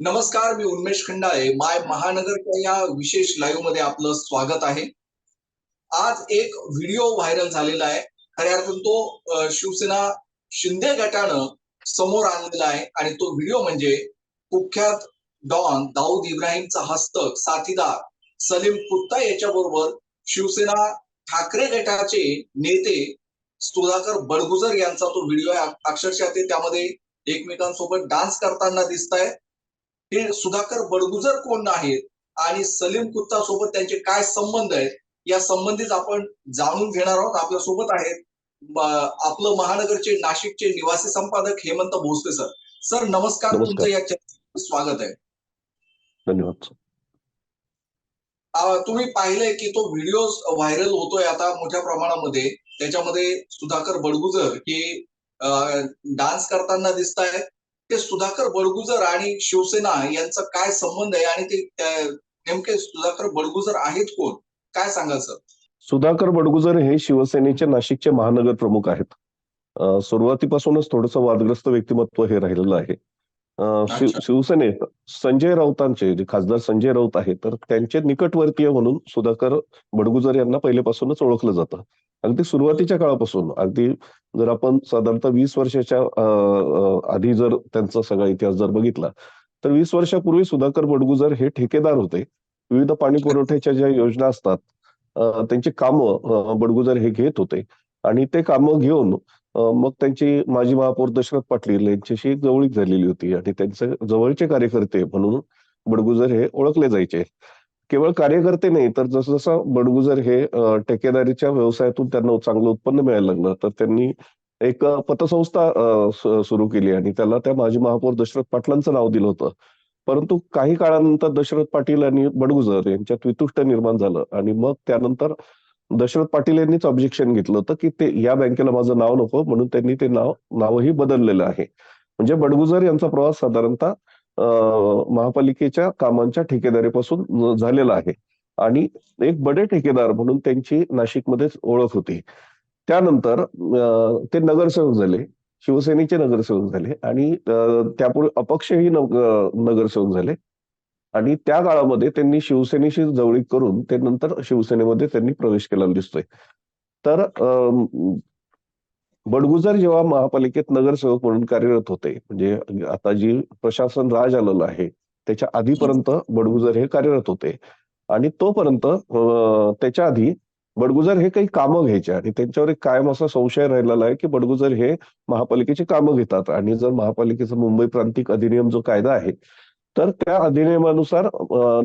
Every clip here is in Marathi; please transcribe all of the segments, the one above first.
नमस्कार मी उन्मेश खंडाळे. माय महानगरच्या या विशेष लाईव्हमध्ये आपलं स्वागत आहे. आज एक व्हिडिओ व्हायरल झालेला आहे. खऱ्या अर्थ तो शिवसेना शिंदे गटानं समोर आणलेला आहे. आणि तो व्हिडिओ म्हणजे कुख्यात डॉन दाऊद इब्राहिमचा हस्तक साथीदार सलीम कुत्ता याच्याबरोबर शिवसेना ठाकरे गटाचे नेते सुधाकर बडगुजर यांचा तो व्हिडिओ आहे. अक्षरशः ते त्यामध्ये एकमेकांसोबत डान्स करताना दिसत आहे हे सुधाकर बडगुजर कोण आहेत? आणि सलीम कुत्ता सोबत त्यांचे काय संबंध आहेत? या संबंधीच आपण जाणून घेणार आहोत. आपल्यासोबत आहेत आपलं महानगरचे नाशिकचे निवासी संपादक हेमंत भोसले सर. सर नमस्कार. तुमचं या चर्चेत स्वागत आहे. धन्यवाद तुम्ही पाहिलंय की तो व्हिडिओ व्हायरल होतोय आता मोठ्या प्रमाणामध्ये. त्याच्यामध्ये सुधाकर बडगुजर हे डान्स करताना दिसत आहे ते सुधाकर बडगुजर आणि शिवसेना यांचा काय संबंध आहे आणि ते नेमके सुधाकर बडगुजर आहेत कोण? काय सांगाल सर? सुधाकर बडगुजर हे शिवसेनेचे नाशिकचे महानगर प्रमुख आहेत. सुरुवातीपासूनच थोडस वादग्रस्त व्यक्तिमत्व हे राहिलेलं आहे. शिव-. शिवसेनेत संजय राऊतांचे जे खासदार संजय राऊत आहेत तर त्यांचे निकटवर्तीय म्हणून सुधाकर बडगुजर यांना पहिल्यापासूनच ओळखलं जातं. अगदी सुरुवातीच्या काळापासून अगदी जर आपण साधारणतः वीस वर्षाच्या आधी जर त्यांचा सगळा इतिहास जर बघितला तर वीस वर्षापूर्वी सुधाकर बडगुजर हे ठेकेदार होते. विविध पाणी पुरवठ्याच्या ज्या योजना असतात त्यांची कामं बडगुजर हे घेत होते. आणि ते कामं घेऊन मग त्यांची माजी महापौर दशरथ पाटील यांच्याशी जवळीक झालेली होती आणि त्यांचे जवळचे कार्यकर्ते म्हणून बडगुजर हे ओळखले जायचे. केवळ कार्यकर्ते नाही तर जसं बडगुजर हे ठेकेदारीच्या व्यवसायातून त्यांना चांगलं उत्पन्न मिळायला लागलं तर त्यांनी एक पतसंस्था सुरू केली आणि त्याला त्या माजी महापौर दशरथ पाटलांचं नाव दिलं होतं. परंतु काही काळानंतर दशरथ पाटील आणि बडगुजर यांच्यात वितुष्ट निर्माण झालं आणि मग त्यानंतर दशरथ पाटील यांनीच ऑब्जेक्शन घेतलं होतं की ते या बँकेला माझं नाव नको म्हणून त्यांनी ते नाव नावही बदललेलं आहे. म्हणजे बडगुजर यांचा प्रवास साधारणतः महापालिकेच्या कामांच्या ठेकेदारीपासून झालेला आहे. आणि एक बडे ठेकेदार म्हणून त्यांची नाशिकमध्ये ओळख होती. त्यानंतर ते नगरसेवक झाले शिवसेनेचे नगरसेवक झाले आणि त्यापुढे त्यापूर्वी अपक्षही नगरसेवक झाले. आणि त्या काळामध्ये त्यांनी शिवसेनेशी जवळीक करून ते नंतर शिवसेनेमध्ये त्यांनी प्रवेश केलेला दिसतोय. तर अं, बडगुजर जेव्हा महापालिकेत नगरसेवक म्हणून कार्यरत होते म्हणजे आता जी प्रशासन राज आलेलं आहे त्याच्या आधीपर्यंत बडगुजर हे कार्यरत होते. आणि तोपर्यंत त्याच्या आधी बडगुजर हे काही कामं घ्यायचे आणि त्यांच्यावर एक कायम असा संशय राहिलेला आहे की बडगुजर हे महापालिकेची कामं घेतात. आणि जर महापालिकेचा मुंबई प्रांतिक अधिनियम जो कायदा आहे तर त्या अधिनियमानुसार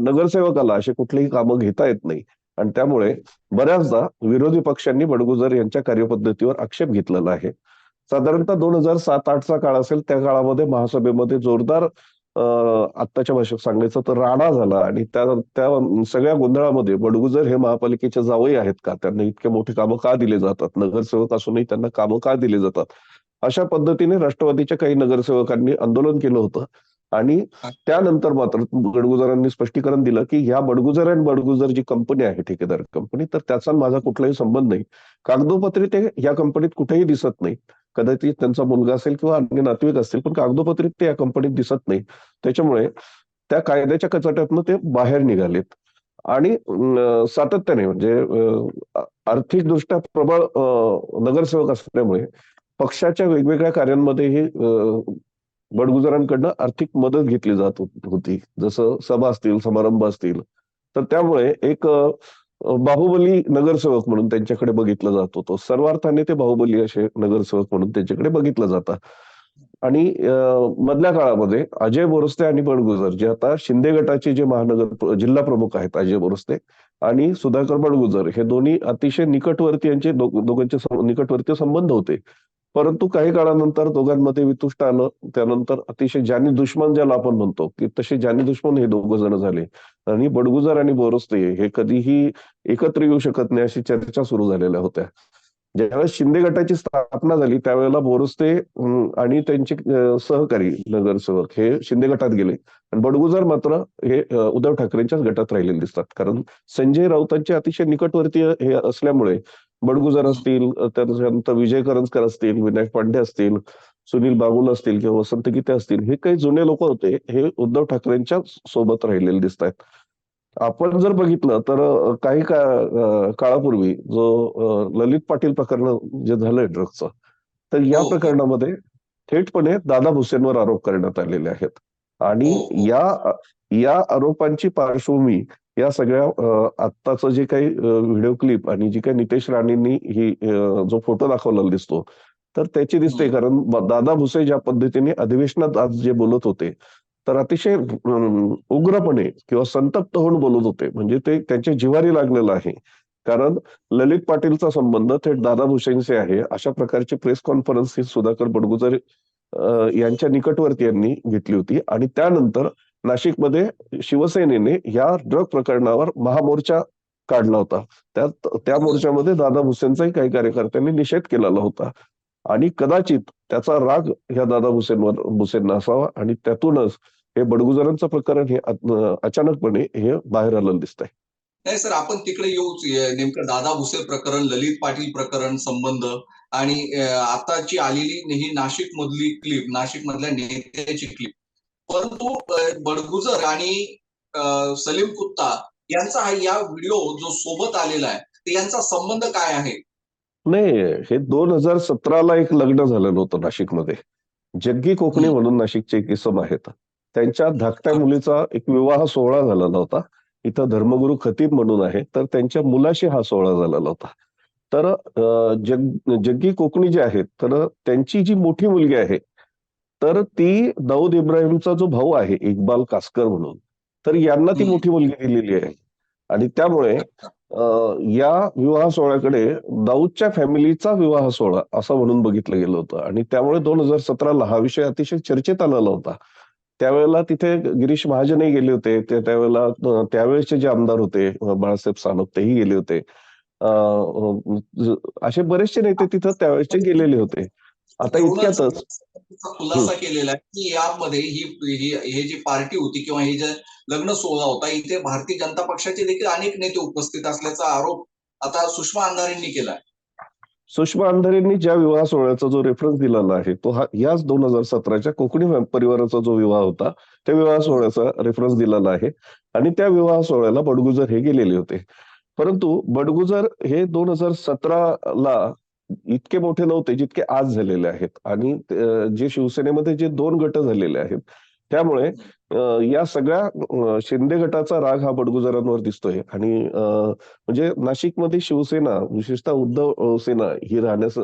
नगरसेवकाला असे कुठलीही कामं घेता येत नाही. आणि त्यामुळे बऱ्याचदा विरोधी पक्षांनी बडगुजर यांच्या कार्यपद्धतीवर आक्षेप घेतलेला आहे. साधारणतः दोन हजार सात आठचा काळ असेल त्या काळामध्ये महासभेमध्ये जोरदार आत्ताच्या भाषेत सांगायचं तर राडा झाला आणि त्या त्या सगळ्या गोंधळामध्ये बडगुजर हे महापालिकेचे जावई आहेत का? त्यांना इतके मोठे कामं का दिले जातात? नगरसेवक असूनही त्यांना कामं का दिले जातात? अशा पद्धतीने राष्ट्रवादीच्या काही नगरसेवकांनी आंदोलन केलं होतं. आणि त्यानंतर मात्र बडगुजरांनी स्पष्टीकरण दिलं की ह्या बडगुजर आणि बडगुजर जी कंपनी आहे ठेकेदार कंपनी तर त्याचा माझा कुठलाही संबंध नाही. कागदोपत्री ते या कंपनीत कुठेही दिसत नाही. कदाचित त्यांचा मुलगा असेल किंवा अन्य नातेवाईक असतील पण कागदोपत्री ते या कंपनीत दिसत नाही. त्याच्यामुळे त्या कायद्याच्या कचाट्यातनं ते बाहेर निघालेत. आणि सातत्याने म्हणजे अं, आर्थिकदृष्ट्या प्रबळ नगरसेवक असल्यामुळे पक्षाच्या वेगवेगळ्या कार्यांमध्ये हे बडगुजरांकडनं आर्थिक मदत घेतली जात होती. जसं सभा असतील समारंभ असतील तर त्यामुळे एक बाहुबली नगरसेवक म्हणून त्यांच्याकडे बघितलं जात होतं. सर्वार्थाने ते बाहुबली असे नगरसेवक म्हणून त्यांच्याकडे बघितलं जातं. आणि मधल्या काळामध्ये अजय बोरस्ते आणि बडगुजर जे आता शिंदे गटाचे जे महानगर जिल्हा प्रमुख आहेत अजय बोरस्ते आणि सुधाकर बडगुजर हे दोन्ही अतिशय निकटवर्ती यांचे दोघांचे निकटवर्तीय संबंध होते. परंतु काही काळानंतर दोघांमध्ये वितुष्ट आलं. त्यानंतर अतिशय जानी दुश्मन ज्याला आपण म्हणतो की तसे जानी दुश्मन हे दोघ जण झाले. आणि बडगुजर आणि बोरस्ते हे कधीही एकत्र येऊ शकत नाही अशी चर्चा सुरू झालेल्या होत्या. ज्यावेळेस शिंदे गटाची स्थापना झाली त्यावेळेला बोरस्ते आणि त्यांचे सहकारी नगरसेवक हे शिंदे गटात गेले. आणि बडगुजर मात्र हे उद्धव ठाकरेंच्याच गटात राहिलेले दिसतात. कारण संजय राऊतांचे अतिशय निकटवर्तीय हे असल्यामुळे बडगुजर असतील त्यानंतर विजय करंजकर असतील विनायक पांडे असतील सुनील बागुल असतील किंवा वसंत गीते असतील हे काही जुने लोक होते हे उद्धव ठाकरेंच्या सोबत राहिलेले दिसत आहेत आपण जर बघितलं तर काही काळापूर्वी जो ललित पाटील प्रकरण जे झालंय ड्रग्सचं तर या हो. प्रकरणामध्ये थेटपणे दादा भुसेनवर आरोप करण्यात आलेले आहेत आणि हो. या या आरोपांची पार्श्वभूमी या सगळ्या आत्ताचं जे काही व्हिडिओ क्लिप आणि जी काही नितेश राणेंनी ही जो फोटो दाखवलेला दिसतो तर त्याची दिसते. कारण दादा भुसे ज्या पद्धतीने अधिवेशनात आज जे बोलत होते तर अतिशय उग्रपणे किंवा संतप्त होऊन बोलत होते. म्हणजे ते त्यांच्या जिवारी लागलेलं आहे. कारण ललित पाटीलचा संबंध थेट दादा भुसेंशी आहे. अशा प्रकारची प्रेस कॉन्फरन्स ही सुधाकर बडगुजर यांच्या निकटवर्ती यांनी घेतली होती. आणि त्यानंतर नाशिकमध्ये शिवसेनेने या ड्रग प्रकरणावर महामोर्चा काढला होता. त्यात त्या मोर्चामध्ये दादा भुसेंचाही काही कार्यकर्त्यांनी निषेध केलेला होता. आणि कदाचित त्याचा राग ह्या दादा भुसेंवर भुसेंना असावा आणि त्यातूनच हे बडगुजरांचं प्रकरण हे अचानकपणे हे बाहेर आलेलं दिसतंय. नाही सर आपण तिकडे येऊच नेमकं दादा भुसे प्रकरण ललित पाटील प्रकरण संबंध आणि आताची आलेली ही नाशिक मधली क्लिप नाशिक मधल्या नेत्याची क्लिप परंतु बडगुजर आणि सलीम कुत्ता यांचा हा या व्हिडिओ जो सोबत आलेला आहे ते यांचा संबंध काय आहे? नाही हे दोन हजार सतराला एक लग्न झालेलं होतं नाशिकमध्ये. जग्गी कोकणे. म्हणून नाशिकचे एक इसम आहेत. त्यांच्या धाकट्या मुलीचा एक विवाह सोहळा झालेला होता इथं धर्मगुरू खतीब म्हणून आहे तर त्यांच्या मुलाशी हा सोहळा झालेला होता तर जग जग्गी कोकणी जे आहेत तर त्यांची जी मोठी मुलगी आहे तर ती दाऊद इब्राहिमचा जो भाऊ आहे इक्बाल कासकर म्हणून तर यांना ती. मोठी मुलगी दिलेली आहे. आणि त्यामुळे या विवाह सोहळ्याकडे दाऊदच्या फॅमिलीचा विवाह सोहळा असं म्हणून बघितलं गेलं होतं. आणि त्यामुळे दोन हजार सतराला हा विषय अतिशय चर्चेत आलेला होता. त्यावेळेला तिथे गिरीश महाजनही गेले होते. ते त्यावेळेला त्यावेळेचे जे आमदार होते बाळासाहेब सानप तेही गेले होते. असे बरेचसे नेते तिथं त्यावेळेचे गेलेले होते. आता इतक्यातच खुलासा केलेला आहे की यामध्ये ही हे जी पार्टी होती किंवा हे जे लग्न सोहळा होता इथे भारतीय जनता पक्षाचे देखील अनेक नेते उपस्थित असल्याचा आरोप आता सुषमा अंधारेंनी केला सुषमा अंधारेंनी ज्या विवाह सोहळ्याचा जो रेफरन्स दिलेला आहे तो हा याच दोन हजार सतराच्या कोकणी परिवाराचा जो विवाह होता त्या विवाह सोहळ्याचा रेफरन्स दिलेला आहे. आणि त्या विवाह सोहळ्याला बडगुजर हे गेलेले होते. परंतु बडगुजर हे दोन हजार सतराला इतके मोठे नव्हते जितके आज झालेले आहेत. आणि जे शिवसेनेमध्ये जे दोन गट झालेले आहेत त्यामुळे या सगळ्या शिंदे गटाचा राग हा बडगुजरांवर दिसतोय. आणि म्हणजे नाशिकमध्ये शिवसेना विशेषतः उद्धव सेना ही राहण्यास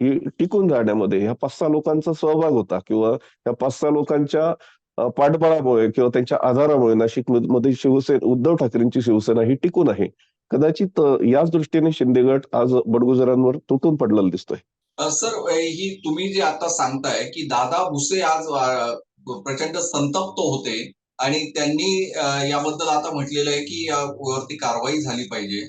ही टिकून राहण्यामध्ये ह्या पाच सहा लोकांचा सहभाग होता किंवा या पाच सहा लोकांच्या पाठबळामुळे किंवा त्यांच्या आधारामुळे नाशिकमध्ये शिवसेना उद्धव ठाकरेंची शिवसेना ही टिकून आहे. कदाचित याच दृष्टीने शिंदेगड आज बडगुजरांवर तुटून पडलेला दिसतोय. सर ही तुम्ही जे आता सांगताय की दादा भुसे आज प्रचंड संतप्त होते आणि त्यांनी याबद्दल आता म्हटलेलं आहे की यावरती कारवाई झाली पाहिजे.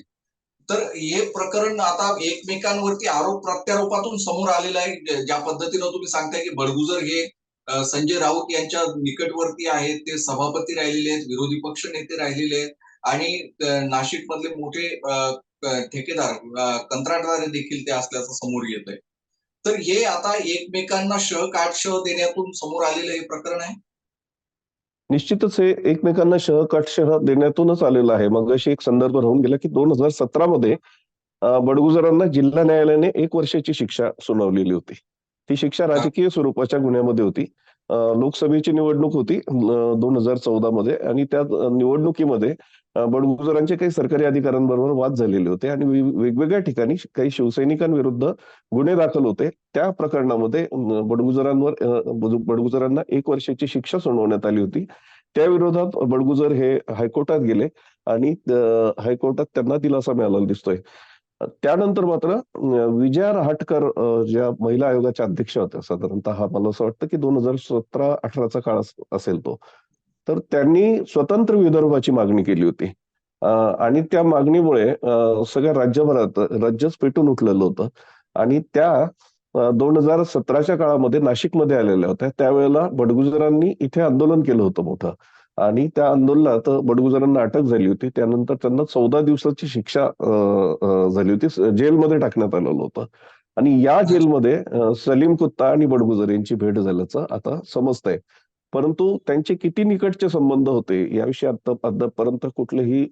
तर हे प्रकरण आता एकमेकांवरती आरोप प्रत्यारोपातून समोर आलेलं आहे. ज्या पद्धतीनं तुम्ही सांगताय की बडगुजर हे संजय राऊत यांच्या निकटवर्ती आहेत ते सभापती राहिलेले आहेत विरोधी पक्ष नेते राहिलेले आहेत. आणि अ, नाशिकमधले मोठे ठेकेदार कंत्राटदार देखील ते असल्याचं समोर येत आहे तर हे आता एकमेकांना शह काट शह देण्यातून समोर आलेलं हे प्रकरण आहे? निश्चितच हे एकमेकांना शह कटशह देण्यातूनच आलेलं आहे. मग अशी एक संदर्भ राहून गेला की दोन हजार सतरामध्ये बडगुजरांना जिल्हा न्यायालयाने एक वर्षाची शिक्षा सुनावलेली होती. ती शिक्षा राजकीय स्वरूपाच्या गुन्ह्यामध्ये होती. लोकसभेची निवडणूक होती दोन हजार चौदा मध्ये आणि त्या निवडणुकीमध्ये बडगुजरांचे काही सरकारी अधिकाऱ्यांबरोबर वाद झालेले होते आणि वेगवेगळ्या ठिकाणी काही शिवसैनिकांविरुद्ध गुन्हे दाखल होते. त्या प्रकरणामध्ये बडगुजरांवर बडगुजरांना एक वर्षाची शिक्षा सुनावण्यात आली होती. त्या विरोधात बडगुजर हे हायकोर्टात गेले आणि हायकोर्टात त्यांना दिलासा मिळालेला दिसतोय. त्यानंतर मात्र विजया रहाटकर ज्या महिला आयोगाच्या अध्यक्ष होत्या साधारणतः मला असं वाटतं की दोन हजार सतरा अठराचा काळ असेल तो. तर त्यांनी स्वतंत्र विदर्भाची मागणी केली होती. आणि त्या मागणीमुळे सगळ्या राज्यभरात राज्यच पेटून उठलेलं होतं. आणि त्या दोन हजार सतराच्या काळामध्ये नाशिकमध्ये आलेल्या होत्या. त्यावेळेला बडगुजरांनी इथे आंदोलन केलं होतं मोठं. आणि त्या आंदोलनात बडगुजरांना अटक झाली होती. त्यानंतर त्यांना चौदा दिवसाची शिक्षा झाली होती. जेलमध्ये टाकण्यात आलेलं होतं. आणि या जेलमध्ये सलीम कुत्ता आणि बडगुजर यांची भेट झाल्याचं आता समजतंय. परंतु त्यांचे किती निकटचे संबंध होते याविषयी आता अद्यापपर्यंत कुठलीही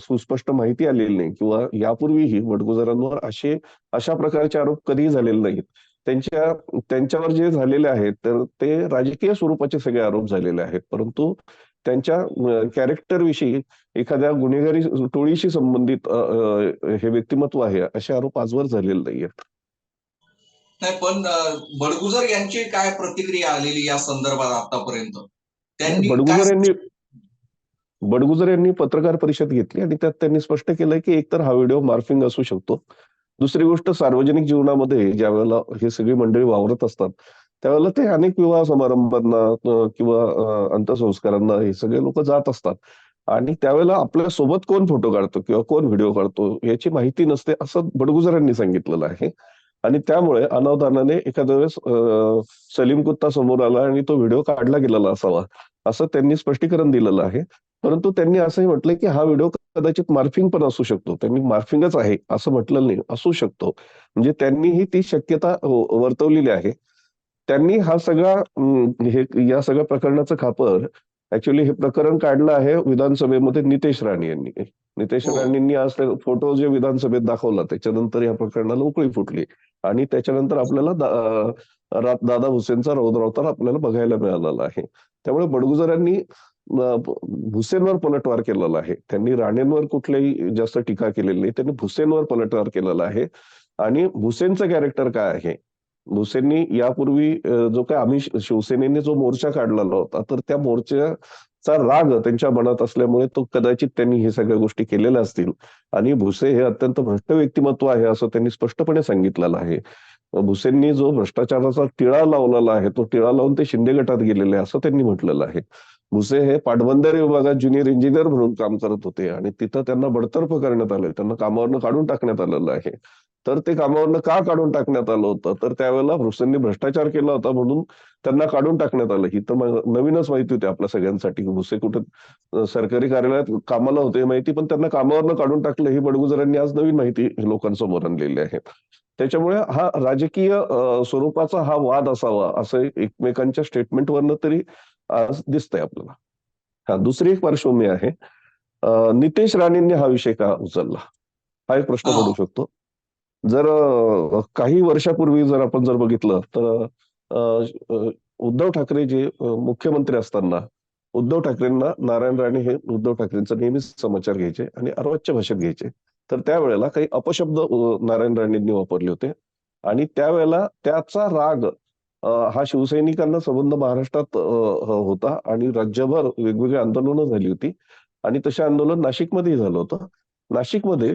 सुस्पष्ट माहिती आलेली नाही किंवा यापूर्वीही वडगुजरांवर असे अशा प्रकारचे आरोप कधीही झालेले नाहीत. त्यांच्या त्यांच्यावर जे झालेले आहेत तर ते राजकीय स्वरूपाचे सगळे आरोप झालेले आहेत. परंतु त्यांच्या कॅरेक्टर विषयी एखाद्या गुन्हेगारी टोळीशी संबंधित हे व्यक्तिमत्व आहे असे आरोप आजवर झालेले नाही आहेत नाही पण बडगुजर यांची काय प्रतिक्रिया आलेली या संदर्भात आतापर्यंत? त्यांनी बडगुजर यांनी बडगुजर यांनी पत्रकार परिषद घेतली आणि त्यात त्यांनी स्पष्ट केलंय की एकतर हा व्हिडिओ मार्फिंग असू शकतो. दुसरी गोष्ट सार्वजनिक जीवनामध्ये ज्या वेळेला हे सगळी मंडळी वावरत असतात त्यावेळेला ते अनेक विवाह समारंभांना किंवा अंत्यसंस्कारांना हे सगळे लोक जात असतात. आणि त्यावेळेला आपल्यासोबत कोण फोटो काढतो किंवा कोण व्हिडिओ काढतो याची माहिती नसते असं बडगुजरांनी सांगितलेलं आहे. आणि त्यामुळे अनावधानाने एखाद्या वेळेस सलीम कुत्ता समोर आला आणि तो व्हिडिओ काढला गेलेला असावा असं त्यांनी स्पष्टीकरण दिलेलं आहे. परंतु त्यांनी असंही म्हटलंय की हा व्हिडिओ कदाचित मार्फिंग पण असू शकतो. त्यांनी मार्फिंगच आहे असं म्हटलं नाही असू शकतो. म्हणजे त्यांनीही ती शक्यता वर्तवलेली आहे. त्यांनी हा सगळा हे या सगळ्या प्रकरणाचं खापर ऍक्च्युली हे प्रकरण काढलं आहे विधानसभेमध्ये नितेश राणे यांनी. नितेश हो. राणेंनी आज ते फोटो जे विधानसभेत दाखवला त्याच्यानंतर या प्रकरणाला उकळी फुटली. आणि त्याच्यानंतर आपल्याला दा- दादा भुसेनचा रौद्रावतार आपल्याला बघायला मिळालेला आहे. त्यामुळे बडगुजरांनी भुसेनवर पलटवार केलेला आहे. त्यांनी राणेंवर कुठल्याही जास्त टीका केलेली नाही. त्यांनी भुसेनवर पलटवार केलेला आहे. आणि भुसेनचं कॅरेक्टर काय आहे? भुसेंनी यापूर्वी जो काय आम्ही शिवसेनेने जो मोर्चा काढलेला होता तर त्या मोर्चाचा राग त्यांच्या मनात असल्यामुळे तो कदाचित त्यांनी हे सगळ्या गोष्टी केलेल्या असतील. आणि भुसे हे अत्यंत भ्रष्ट व्यक्तिमत्व आहे असं त्यांनी स्पष्टपणे सांगितलेलं आहे. भुसेंनी जो भ्रष्टाचाराचा टिळा लावलेला आहे तो टिळा लावून ते शिंदे गटात गेलेले आहे असं त्यांनी म्हटलेलं आहे. भुसे हे पाटबंधारे विभागात ज्युनियर इंजिनियर म्हणून काम करत होते आणि तिथं त्यांना बडतर्फ करण्यात आलं त्यांना कामावरनं काढून टाकण्यात आलेलं आहे. तर ते कामावरनं का काढून टाकण्यात आलं होतं? तर त्यावेळेला भुसेंनी भ्रष्टाचार केला होता म्हणून त्यांना काढून टाकण्यात आलं. ही तर नवीनच माहिती होती आपल्या सगळ्यांसाठी. की भुसे कुठे सरकारी कार्यालयात कामाला होते हे माहिती पण त्यांना कामावरनं काढून टाकलं. ही बडगुजरांनी आज नवीन माहिती लोकांसमोर आणलेली आहे. त्याच्यामुळे हा राजकीय स्वरूपाचा हा वाद असावा असं एकमेकांच्या स्टेटमेंटवरनं तरी आज दिसतंय आपल्याला. हा दुसरी एक पार्श्वभूमी आहे. नितेश राणेंनी हा विषय का उचलला? हा एक प्रश्न. पडू शकतो. जर काही वर्षापूर्वी जर आपण जर बघितलं तर उद्धव ठाकरे जे मुख्यमंत्री असताना उद्धव ठाकरेंना नारायण राणे हे उद्धव ठाकरेंचा नेहमीच समाचार घ्यायचे आणि अर्वाच्य भाषेत घ्यायचे. तर त्यावेळेला काही अपशब्द नारायण राणेंनी वापरले होते. आणि त्यावेळेला त्याचा राग हा शिवसैनिकांना संबंध महाराष्ट्रात होता आणि राज्यभर वेगवेगळी आंदोलनं झाली होती. आणि तसे आंदोलन नाशिकमध्येही झालं होतं. नाशिकमध्ये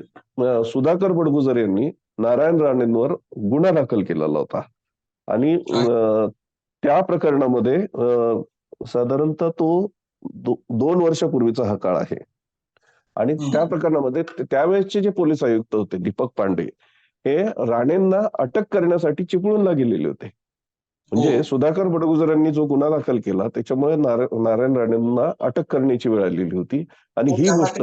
सुधाकर बडगुजर यांनी नारायण राणेंवर गुन्हा दाखल केलेला होता. आणि त्या प्रकरणामध्ये साधारणतः तो दो- दोन वर्षापूर्वीचा हा काळ आहे. आणि. त्या प्रकरणामध्ये त्यावेळेसचे जे पोलीस आयुक्त होते दीपक पांडे हे राणेंना अटक करण्यासाठी चिपळूणला गेलेले होते. म्हणजे हो. सुधाकर बडगुजरांनी जो गुन्हा दाखल केला त्याच्यामुळे नारा- नारायण राणेंना अटक करण्याची वेळ आलेली होती. आणि ही त्यांना गोष्ट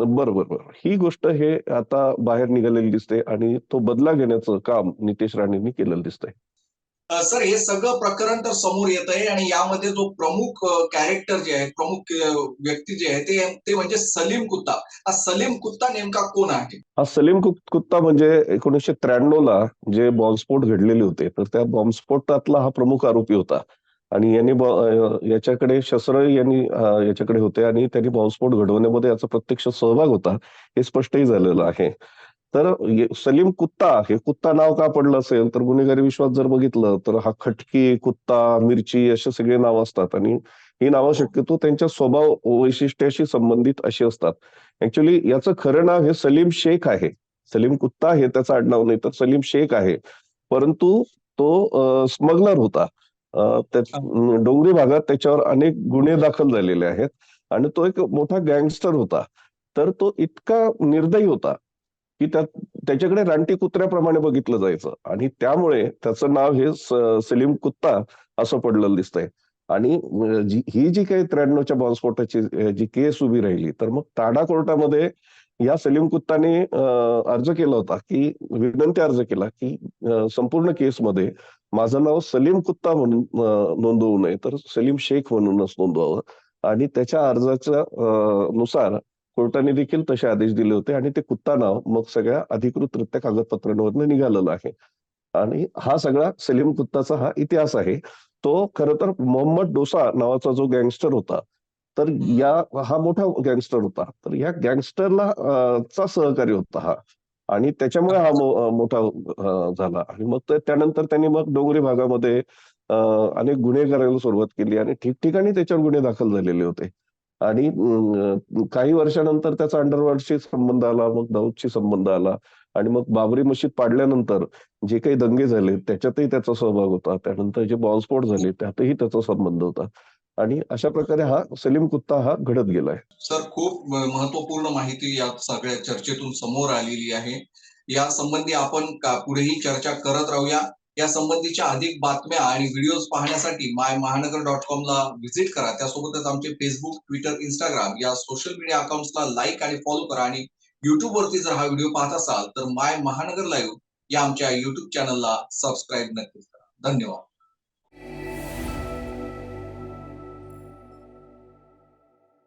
आहे बरोबर बरोबर. ही गोष्ट हे आता बाहेर निघालेली दिसते आणि तो बदला घेण्याचं काम नितेश राणेंनी केलेलं दिसतंय. सर हे सगळं प्रकरण तर समोर येत आहे आणि यामध्ये जो प्रमुख कॅरेक्टर जे आहे प्रमुख व्यक्ती जे आहे ते ते म्हणजे सलीम कुत्ता. हा सलीम कुत्ता नेमका कोण आहे? हा सलीम कुत- कुत्ता म्हणजे एकोणीसशे त्र्याण्णव ला जे बॉम्बस्फोट घडलेले होते तर त्या बॉम्बस्फोटातला हा प्रमुख आरोपी होता. आणि यांनी याच्याकडे शस्त्र यांनी याच्याकडे होते आणि त्यांनी बॉम्बस्फोट घडवण्यामध्ये याचा प्रत्यक्ष सहभाग होता हे स्पष्टही झालेलं आहे. तर सलीम कुत्ता हे कुत्ता नाव का पडलं असेल? तर गुन्हेगारी विश्वास जर बघितलं तर हा खटकी कुत्ता मिरची असे सगळे नाव असतात आणि ही नावं शक्यतो त्यांच्या स्वभाव वैशिष्ट्याशी संबंधित अशी असतात. ऍक्च्युली याचं खरं नाव हे सलीम शेख आहे. सलीम कुत्ता हे त्याचं आडनाव नाही तर सलीम शेख आहे. परंतु तो स्मगलर होता. डोंगरी भागात त्याच्यावर अनेक गुन्हे दाखल झालेले आहेत आणि तो एक मोठा गँगस्टर होता. तर तो इतका निर्दयी होता की त्या त्याच्याकडे रानटी कुत्र्याप्रमाणे बघितलं जायचं आणि त्यामुळे त्याचं नाव हे सलीम कुत्ता असं पडलेलं दिसतंय. आणि जी ही जी काही त्र्याण्णवच्या बॉम्बस्फोटाची जी केस उभी राहिली तर मग ताडा कोर्टामध्ये या सलीम कुत्ताने अर्ज केला होता की विनंती अर्ज केला की संपूर्ण केसमध्ये माझं नाव सलीम कुत्ता म्हणून नोंदवू नये. तर सलीम शेख म्हणूनच नोंदवावं. आणि त्याच्या अर्जाच्या नुसार कोर्टाने देखील तसे आदेश दिले होते आणि ते कुत्ता नाव मग सगळ्या अधिकृतरित्या कागदपत्रांवर निघालेलं आहे. आणि हा सगळा सलीम कुत्ताचा हा इतिहास आहे. तो खर तर मोहम्मद डोसा नावाचा जो गँगस्टर होता तर या हा मोठा गँगस्टर होता. तर या गँगस्टरला चा सहकारी होता हा. आणि त्याच्यामुळे हा मोठा झाला. आणि मग त्यानंतर त्यांनी मग डोंगरी भागामध्ये अनेक गुन्हे करायला सुरुवात केली आणि ठिकठिकाणी त्याच्यावर गुन्हे दाखल झालेले होते. आणि काही वर्षानंतर त्याचा अंडरवर्ल्डशी संबंध आला मग दाऊदशी संबंध आला. आणि मग बाबरी मशीद पाडल्यानंतर जे काही दंगे झाले त्याच्यातही त्याचा सहभाग होता. त्यानंतर जे बॉम्बस्फोट झाले त्यातही त्याचा संबंध होता. आणि अशा प्रकारे हा सलीम कुत्ता हा घडत गेलाय. सर खूप महत्त्वपूर्ण माहिती या सगळ्या चर्चेतून समोर आलेली आहे. या संबंधी आपण पुढेही चर्चा करत राहूया. या संबंधीच्या अधिक बातम्या आणि व्हिडिओज पाहण्यासाठी माय महानगर डॉट कॉम ला व्हिजिट करा. त्यासोबतच आमचे फेसबुक ट्विटर इंस्टाग्राम या सोशल मीडिया अकाउंट्सला लाईक आणि फॉलो करा आणि युट्यूब वरती जर हा व्हिडिओ पाहत असाल तर माय महानगर लाईव्ह या आमच्या युट्यूब चॅनलला सबस्क्राईब नक्कीच करा. धन्यवाद.